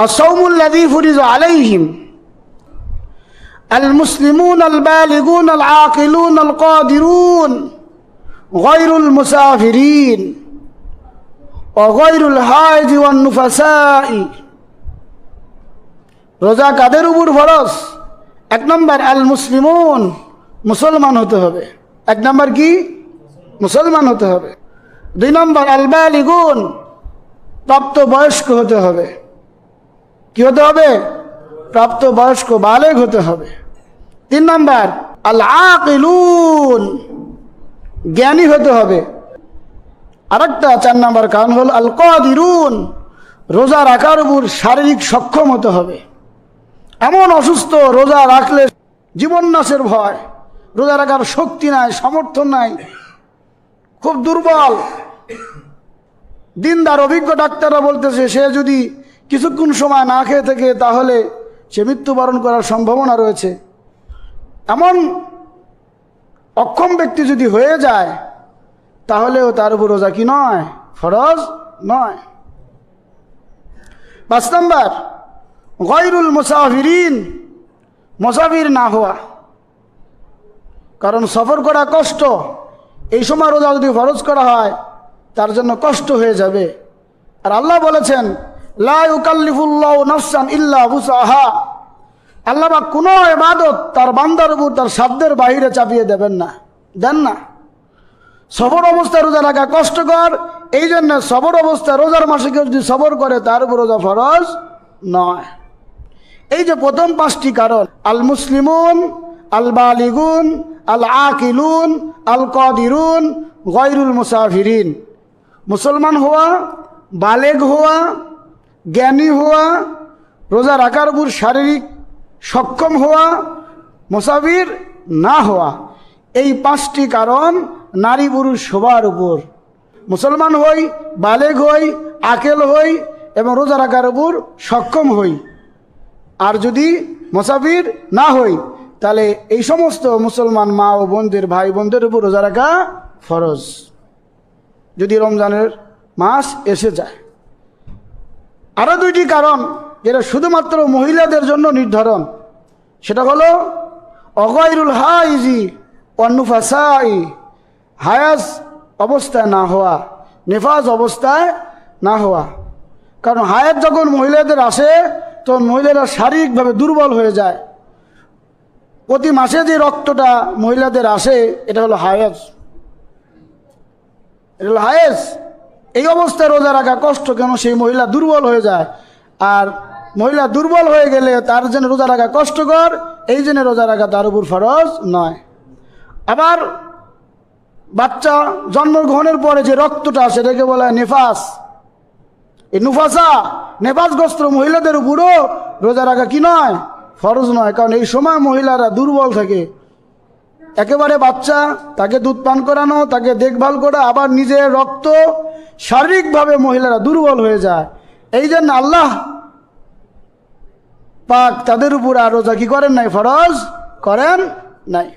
الصوم الذي فرض عليهم المسلمون البالغون العاقلون القادرون غير المسافرين وغير الحائض والنفساء রোজা কাদের উপর ফরজ এক নম্বর আল মুসলিমুন মুসলমান হতে হবে এক নম্বর কি মুসলমান হতে হবে দুই নম্বর আল বালিগুন প্রাপ্ত বয়স্ক হতে হবে কি হতে হবে? প্রাপ্ত বয়স্ক বালেগ হতে হবে। তিন নম্বর আল জ্ঞানী হতে হবে। আরেকটা চার নম্বর কারণ হল আল কাদিরুন রোজা রাখার উপর শারীরিক সক্ষম হতে হবে। এমন অসুস্থ রোজা রাখলে জীবন নাশের ভয়, রোজা রাখার শক্তি নাই, সামর্থ্য নাই, খুব দুর্বল। দিনদার, অভিজ্ঞ ডাক্তাররা বলতেছে, সে যদি কিছুক্ষণ সময় না খেয়ে থেকে তাহলে সে মৃত্যুবরণ করার সম্ভাবনা রয়েছে। এমন অক্ষম ব্যক্তি যদি হয়ে যায়, তাহলেও তার উপর রোজা কি নয়? ফরজ নয়। পাঁচ নম্বর, গয়রুল মুসাফিরিন মুসাফির না হওয়া। কারণ সফর করা কষ্ট, এই সময় রোজা যদি ফরজ করা হয়, তার জন্য কষ্ট হয়ে যাবে। আর আল্লাহ বলেছেন লাউকাল্লিফুল্লাহ নফসান ইল্লা বুসাহা আল্লাহ বা কোনো এবাদত তার বান্দার উপর, তার সাধ্যের বাহিরে চাপিয়ে দেবেন না, দেন না। সবর অবস্থায় রোজা রাখা কষ্টকর এই জন্য সবর অবস্থা রোজার মাসে কেউ যদি সবর করে, তার উপর রোজা ফরজ নয়। এই যে প্রথম পাঁচটি কারণ, আল মুসলিমুন, আল বালিগুন, আল আকিলুন, আল কদিরুন, গয়রুল মুসাফিরিন। মুসলমান হওয়া, বালেগ হওয়া জ্ঞানী হওয়া, রোজা রাখার উপর শারীরিক সক্ষম হওয়া, মুসাফির না হওয়া, এই পাঁচটি কারণ নারী পুরুষ সবার উপর। মুসলমান হই, বালেগ হই, আকেল হই এবং রোজা রাখার উপর সক্ষম হই। আর যদি মুসাফির না হই, তাহলে এই সমস্ত মুসলমান মা ও বোনদের, ভাই বোনদের উপর রোজা রাখা ফরজ। যদি রমজানের মাস এসে যায়। আরও দুইটি কারণ যেটা শুধুমাত্র মহিলাদের জন্য নির্ধারণ। সেটা হলো অগয়রুল হাইজি অন্নুফাসাই হায়াস অবস্থায় না হওয়া, নেফাজ অবস্থায় না হওয়া। কারণ হায়াত যখন মহিলাদের আসে, তখন মহিলারা শারীরিকভাবে দুর্বল হয়ে যায়। প্রতি মাসে যে রক্তটা মহিলাদের আসে, এটা হলো হায়াজ এটা হলো হায়েস। এই অবস্থায় রোজা রাখা কষ্ট কেন? সেই মহিলা দুর্বল হয়ে যায়। আর মহিলা দুর্বল হয়ে গেলে তার জন্য রোজা রাখা কষ্টকর, এই জন্য রোজা রাখা তার উপর ফরজ নয়। আবার বাচ্চা জন্মগ্রহণের পরে যে রক্তটা, সেটাকে বলা হয় নেফাস। এই নুফাসা, নেফাসগ্রস্ত মহিলাদের উপরও রোজা রাখা কি নয়? ফরজ নয়। কারণ এই সময় মহিলারা দুর্বল থাকে। একেবারে বাচ্চা, তাকে দুধ পান করানো, তাকে দেখভাল করা, আবার নিজের রক্ত শারীরিকভাবে মহিলারা দুর্বল হয়ে যায়। এই জন্য আল্লাহ পাক তাদের উপর আর রোজা কি করেন নাই? ফরজ করেন নাই।